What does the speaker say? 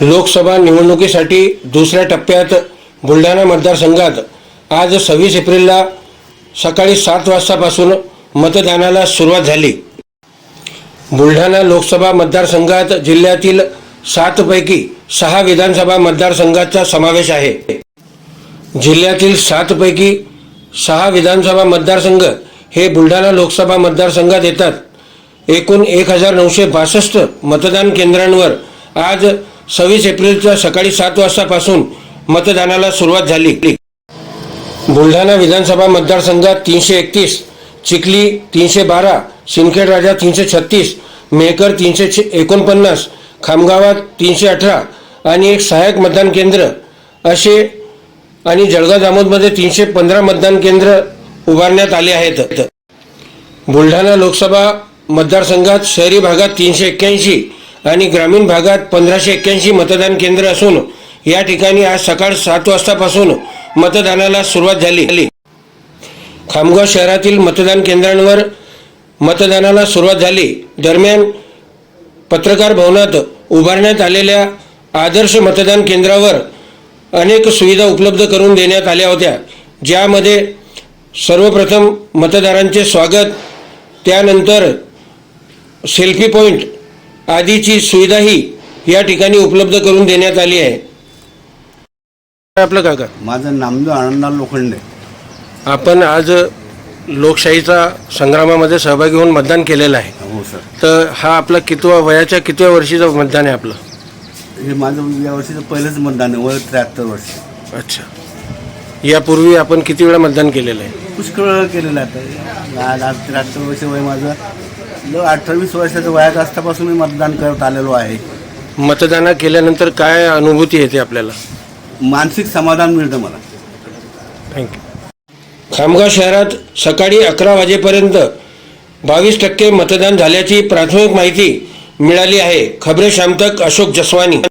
लोकसभा निवडणुकीसाठी दुसऱ्या टप्प्यात बुलढाणा मतदारसंघात आज सव्वीस एप्रिलला सकाळी सात वाजतापासून मतदानाला सुरुवात झाली. बुलढाणा लोकसभा मतदारसंघात जिल्ह्यातील सातपैकी सहा विधानसभा मतदारसंघाचा समावेश आहे. जिल्ह्यातील सातपैकी सहा विधानसभा मतदारसंघ हे बुलढाणा लोकसभा मतदारसंघात येतात. एकूण एक हजार नऊशे बासष्ट मतदान केंद्रांवर आज सव्वीस एप्रिलच्या सकाळी सात वाजतापासून मतदानाला सुरुवात झाली. बुलढाणा विधानसभा मतदारसंघात तीनशे एकतीस चिखली तीनशे बारा सिंदखेड राजा तीनशे छत्तीस मेहकर तीनशे एकोणपन्नास खामगावात तीनशे अठरा आणि एक सहाय्यक मतदान केंद्र असे आणि जळगाव जामोदमध्ये तीनशे पंधरा मतदान केंद्र उभारण्यात आले आहेत. बुलढाणा लोकसभा मतदारसंघात शहरी भागात तीनशे एक्क्याऐंशी आणि ग्रामीण भागात पंधराशे एक्क्याऐंशी मतदान केंद्र असून या ठिकाणी आज सकाळ सात वाजतापासून मतदानाला सुरुवात झाली. खामगाव शहरातील मतदान केंद्रांवर मतदानाला सुरुवात झाली. दरम्यान पत्रकार भवनात उभारण्यात आलेल्या आदर्श मतदान केंद्रावर अनेक सुविधा उपलब्ध करून देण्यात आल्या होत्या. ज्यामध्ये सर्वप्रथम मतदारांचे स्वागत त्यानंतर सेल्फी पॉईंट आदीची सुविधाही या ठिकाणी उपलब्ध करून देण्यात आली आहे. आपलं काका? माझं नामदेव आनंदलाल लोखंडे. आपण आज लोकशाहीचा संग्रामामध्ये सहभागी होऊन मतदान केलेलं आहे. हो सर. तर हा आपला कितवा वयाच्या कितव्या वर्षीचं मतदान आहे आपलं? हे माझं या वर्षीचं पहिलंच मतदान आहे वय त्र्याहत्तर वर्ष. अच्छा. यापूर्वी आपण किती वेळा मतदान केलेलं आहे? पुष्कळ वेळा केलेलं आहे आज आज त्र्याहत्तर वर्ष वय माझं. अठ्ठावीस वर्षाचं वयात असतापासून मी मतदान करत आलेलो आहे. मतदान केल्यानंतर काय अनुभूती येते आपल्याला? मानसिक समाधान मिळतं मला. थँक्यू खामगाव शहरात सकाळी अकरा वाजेपर्यंत बावीस टक्के मतदान झाल्याची प्राथमिक माहिती मिळाली आहे. खबरे शामतक अशोक जसवानी.